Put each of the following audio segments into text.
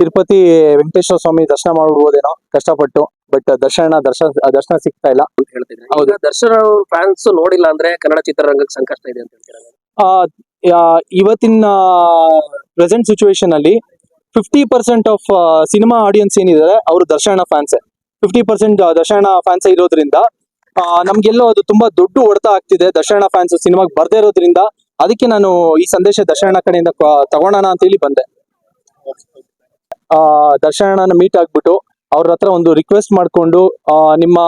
ತಿರುಪತಿ ವೆಂಕಟೇಶ್ವರ ಸ್ವಾಮಿ ದರ್ಶನ ಮಾಡ್ಬೋದೇನೋ ಕಷ್ಟಪಟ್ಟು ಬಟ್ ದರ್ಶನ ದರ್ಶನ ದರ್ಶನ ಸಿಗ್ತಾ ಇಲ್ಲ. ಅಂತ ಹೇಳ್ತಿದ್ರೆ ಹೌದು. ದರ್ಶನ ಫ್ಯಾನ್ಸ್ ನೋಡಿಲ್ಲ ಅಂದ್ರೆ ಕನ್ನಡ ಚಿತ್ರರಂಗಕ್ಕೆ ಸಂಕಷ್ಟ ಇದೆ ಅಂತ ಹೇಳ್ತೀರಾ? ಆ, ಯಾ- ಇವತ್ತಿನ ಪ್ರೆಸೆಂಟ್ ಸಿಚುವೇಶನ್ ಅಲ್ಲಿ fifty percent of cinema audience ಏನಿದ್ದಾರೆ ಅವರು Darshan fans fifty percent Darshan fans ಇರೋದ್ರಿಂದ ಆ, ನಮ್ಗೆಲ್ಲೋ ಅದು ತುಂಬಾ ದೊಡ್ಡ ಹೊಡೆತ ಆಗ್ತಿದೆ ದರ್ಶನ ಫ್ಯಾನ್ಸ್ ಸಿನಿಮಾಗೆ ಬರ್ದೇ ಇರೋದ್ರಿಂದ. ಅದಕ್ಕೆ ನಾನು ಈ ಸಂದೇಶ ದರ್ಶನ ಕಡೆಯಿಂದ ತಗೋಣ ತಗೊಳೋಣ ಅಂತ ಹೇಳಿ ಬಂದೆ. ಆ, ದರ್ಶನನ ಮೀಟ್ ಆಗ್ಬಿಟ್ಟು ಅವ್ರ ಹತ್ರ ಒಂದು ರಿಕ್ವೆಸ್ಟ್ ಮಾಡ್ಕೊಂಡು ನಿಮ್ಮ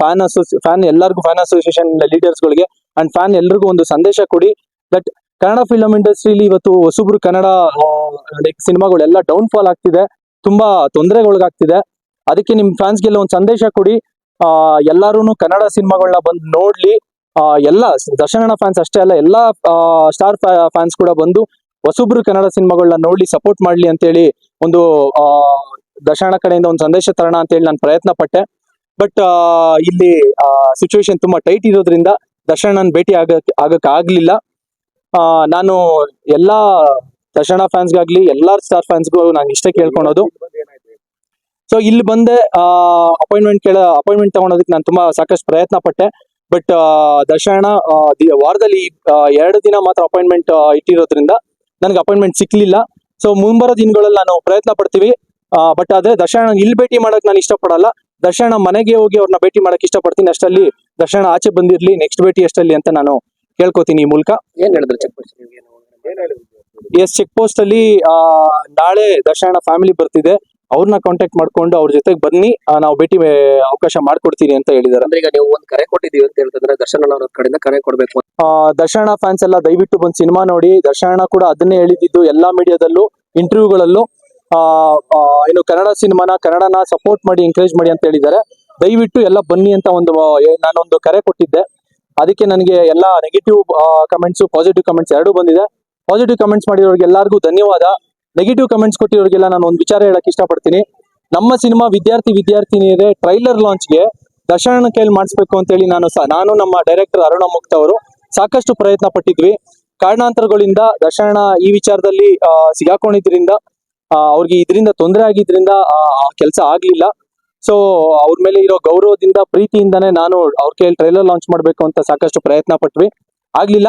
ಫ್ಯಾನ್ ಅಸೋಸಿ ಫ್ಯಾನ್ ಎಲ್ಲರಿಗೂ ಫ್ಯಾನ್ ಅಸೋಸಿಯೇಷನ್ ಲೀಡರ್ಸ್ ಗಳಿಗೆ ಅಂಡ್ ಫ್ಯಾನ್ ಎಲ್ರಿಗೂ ಒಂದು ಸಂದೇಶ ಕೊಡಿ. ದಟ್ ಕನ್ನಡ ಫಿಲಂ ಇಂಡಸ್ಟ್ರಿಲಿ ಇವತ್ತು ಹೊಸಬ್ರು ಕನ್ನಡ ಲೈಕ್ ಸಿನಿಮಾಗಳೆಲ್ಲ ಡೌನ್ ಫಾಲ್ ಆಗ್ತಿದೆ. ತುಂಬಾ ತೊಂದರೆಗೊಳಗಾಗ್ತಿದೆ. ಅದಕ್ಕೆ ನಿಮ್ ಫ್ಯಾನ್ಸ್ಗೆಲ್ಲ ಒಂದು ಸಂದೇಶ ಕೊಡಿ. ಆ ಎಲ್ಲಾರು ಕನ್ನಡ ಸಿನಿಮಾಗಳನ್ನ ಬಂದು ನೋಡ್ಲಿ. ಎಲ್ಲ ದರ್ಶನ ಫ್ಯಾನ್ಸ್ ಅಷ್ಟೇ ಅಲ್ಲ ಎಲ್ಲಾ ಸ್ಟಾರ್ ಫ್ಯಾನ್ಸ್ ಕೂಡ ಬಂದು ಹೊಸಬ್ರು ಕನ್ನಡ ಸಿನಿಮಾಗಳನ್ನ ನೋಡ್ಲಿ ಸಪೋರ್ಟ್ ಮಾಡ್ಲಿ ಅಂತೇಳಿ ಒಂದು ಆ, ದರ್ಶನ ಕಡೆಯಿಂದ ಒಂದು ಸಂದೇಶ ತರೋಣ ಅಂತೇಳಿ ನಾನು ಪ್ರಯತ್ನ ಪಟ್ಟೆ. ಬಟ್ ಇಲ್ಲಿ ಸಿಚುವೇಶನ್ ತುಂಬಾ ಟೈಟ್ ಇರೋದ್ರಿಂದ ದರ್ಶನ ಭೇಟಿ ಆಗಕ್ ಆಗಕ್ ಆಗ್ಲಿಲ್ಲ. ನಾನು ಎಲ್ಲಾ ದರ್ಶನ ಫ್ಯಾನ್ಸ್ಗಾಗ್ಲಿ ಎಲ್ಲಾ ಸ್ಟಾರ್ ಫ್ಯಾನ್ಸ್ಗೂ ನಾನು ಇಷ್ಟೇ ಕೇಳ್ಕೊಳೋದು. ಸೊ ಇಲ್ಲಿ ಬಂದೆ ಅಪಾಯಿಂಟ್ಮೆಂಟ್ ಕೇಳ ಅಪಾಯಿಂಟ್ಮೆಂಟ್ ತಗೊಳೋದಕ್ಕೆ ನಾನು ತುಂಬಾ ಸಾಕಷ್ಟು ಪ್ರಯತ್ನ ಪಟ್ಟೆ. ಬಟ್ ದರ್ಶನ ವಾರದಲ್ಲಿ ಎರಡು ದಿನ ಮಾತ್ರ ಅಪಾಯಿಂಟ್ಮೆಂಟ್ ಇಟ್ಟಿರೋದ್ರಿಂದ ನನಗೆ ಅಪಾಯಿಂಟ್ಮೆಂಟ್ ಸಿಕ್ಲಿಲ್ಲ. ಸೊ ಮುಂಬರೋ ದಿನಗಳಲ್ಲಿ ನಾನು ಪ್ರಯತ್ನ ಪಡ್ತೀವಿ. ಬಟ್ ಆದ್ರೆ ದರ್ಶನ ಇಲ್ಲಿ ಭೇಟಿ ಮಾಡಕ್ ನಾನು ಇಷ್ಟಪಡಲ್ಲ. ದರ್ಶನ ಮನೆಗೆ ಹೋಗಿ ಅವ್ರನ್ನ ಭೇಟಿ ಮಾಡಕ್ ಇಷ್ಟಪಡ್ತೀನಿ. ಅಷ್ಟಲ್ಲಿ ದರ್ಶನ ಆಚೆ ಬಂದಿರ್ಲಿ ನೆಕ್ಸ್ಟ್ ಭೇಟಿ ಅಷ್ಟಲ್ಲಿ ಅಂತ ನಾನು ಕೇಳ್ಕೊತೀನಿ ಈ ಮೂಲಕ. ಏನ್ ಹೇಳಿದ್ರು ಚೆಕ್ ಎಸ್ ಚೆಕ್ ಪೋಸ್ಟ್ ಅಲ್ಲಿ ನಾಳೆ ದರ್ಶನ ಫ್ಯಾಮಿಲಿ ಬರ್ತಿದೆ. ಅವ್ರನ್ನ ಕಾಂಟ್ಯಾಕ್ಟ್ ಮಾಡ್ಕೊಂಡು ಅವ್ರ ಜೊತೆಗೆ ಬನ್ನಿ ನಾವು ಭೇಟಿ ಅವಕಾಶ ಮಾಡ್ಕೊಡ್ತೀನಿ ಅಂತ ಹೇಳಿದ್ದಾರೆ. ಅಂದ್ರೆ ಈಗ ನೀವು ಒಂದು ಕರೆ ಕೊಟ್ಟಿದ್ದೀವಿ ಅಂತ ಹೇಳ್ತಂದ್ರೆ ದರ್ಶನ ಅವ್ರ ಕಡೆಯಿಂದ ಕರೆ ಕೊಡ್ಬೇಕು ಆ, ದರ್ಶನ ಫ್ಯಾನ್ಸ್ ಎಲ್ಲ ದಯವಿಟ್ಟು ಬಂದು ಸಿನಿಮಾ ನೋಡಿ. ದರ್ಶನ ಕೂಡ ಅದನ್ನೇ ಹೇಳಿದ್ದು ಎಲ್ಲಾ ಮೀಡಿಯಾದಲ್ಲೂ ಇಂಟರ್ವ್ಯೂಗಳಲ್ಲೂ ಏನು ಕನ್ನಡ ಸಿನಿಮಾನ ಕನ್ನಡನ ಸಪೋರ್ಟ್ ಮಾಡಿ ಎಂಕರೇಜ್ ಮಾಡಿ ಅಂತ ಹೇಳಿದ್ದಾರೆ. ದಯವಿಟ್ಟು ಎಲ್ಲ ಬನ್ನಿ ಅಂತ ಒಂದು ನಾನೊಂದು ಕರೆ ಕೊಟ್ಟಿದ್ದೆ. ಅದಕ್ಕೆ ನನಗೆ ಎಲ್ಲ ನೆಗೆಟಿವ್ ಕಮೆಂಟ್ಸು ಪಾಸಿಟಿವ್ ಕಮೆಂಟ್ಸ್ ಎರಡೂ ಬಂದಿದೆ. ಪಾಸಿಟಿವ್ ಕಮೆಂಟ್ಸ್ ಮಾಡಿರೋರಿಗೆ ಎಲ್ಲರಿಗೂ ಧನ್ಯವಾದ. ನೆಗೆಟಿವ್ ಕಮೆಂಟ್ಸ್ ಕೊಟ್ಟಿರೋರಿಗೆಲ್ಲ ನಾನು ಒಂದು ವಿಚಾರ ಹೇಳಕ್ ಇಷ್ಟಪಡ್ತೀನಿ. ನಮ್ಮ ಸಿನಿಮಾ ವಿದ್ಯಾರ್ಥಿ ವಿದ್ಯಾರ್ಥಿನಿಯರೇ ಟ್ರೈಲರ್ ಲಾಂಚ್ಗೆ ದರ್ಶನ ಕೈಲಿ ಮಾಡಿಸ್ಬೇಕು ಅಂತೇಳಿ ನಾನು ನಾನು ನಮ್ಮ ಡೈರೆಕ್ಟರ್ ಅರುಣ ಮುಕ್ತ ಅವರು ಸಾಕಷ್ಟು ಪ್ರಯತ್ನ ಪಟ್ಟಿದ್ವಿ. ಕಾರಣಾಂತರಗಳಿಂದ ದರ್ಶನ ಈ ವಿಚಾರದಲ್ಲಿ ಸಿಗಾಕೊಂಡಿದ್ರಿಂದ ಅವ್ರಿಗೆ ಇದರಿಂದ ತೊಂದರೆ ಆಗಿದ್ರಿಂದ, ಆ ಕೆಲಸ ಆಗ್ಲಿಲ್ಲ. ಸೊ ಅವ್ರ ಮೇಲೆ ಇರೋ ಗೌರವದಿಂದ, ಪ್ರೀತಿಯಿಂದಾನೇ ನಾನು ಅವ್ರ ಕೈಯಲ್ಲಿ ಟ್ರೈಲರ್ ಲಾಂಚ್ ಮಾಡ್ಬೇಕು ಅಂತ ಸಾಕಷ್ಟು ಪ್ರಯತ್ನ ಪಟ್ವಿ. ಆಗ್ಲಿಲ್ಲ.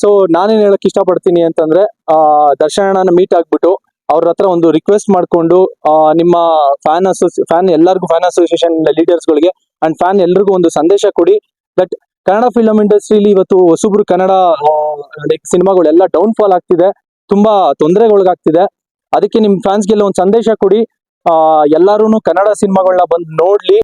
ಸೊ ನಾನೇನ್ ಹೇಳಕ್ ಇಷ್ಟಪಡ್ತೀನಿ ಅಂತಂದ್ರೆ ಆ, ದರ್ಶನಣ್ಣನ ಮೀಟ್ ಆಗ್ಬಿಟ್ಟು ಅವ್ರ ಹತ್ರ ಒಂದು ರಿಕ್ವೆಸ್ಟ್ ಮಾಡ್ಕೊಂಡು ಆ, ನಿಮ್ಮ ಫ್ಯಾನ್ ಅಸೋಸಿ ಫ್ಯಾನ್ ಎಲ್ಲರಿಗೂ ಫ್ಯಾನ್ ಅಸೋಸಿಯೇಷನ್ ಲೀಡರ್ಸ್ ಗಳಿಗೆ ಅಂಡ್ ಫ್ಯಾನ್ ಎಲ್ರಿಗೂ ಒಂದು ಸಂದೇಶ ಕೊಡಿ. ದಟ್ ಕನ್ನಡ ಫಿಲಂ ಇಂಡಸ್ಟ್ರಿಲಿ ಇವತ್ತು ಹೊಸಬ್ರು ಕನ್ನಡ ಲೈಕ್ ಸಿನಿಮಾಗಳೆಲ್ಲ ಡೌನ್ ಫಾಲ್ ಆಗ್ತಿದೆ. ತುಂಬಾ ತೊಂದರೆಗೊಳಗಾಗ್ತಿದೆ. ಅದಕ್ಕೆ ನಿಮ್ ಫ್ಯಾನ್ಸ್ಗೆಲ್ಲ ಒಂದು ಸಂದೇಶ ಕೊಡಿ. ಆ ಎಲ್ಲಾರು ಕನ್ನಡ ಸಿನಿಮಾಗಳನ್ನ ಬಂದು ನೋಡ್ಲಿ.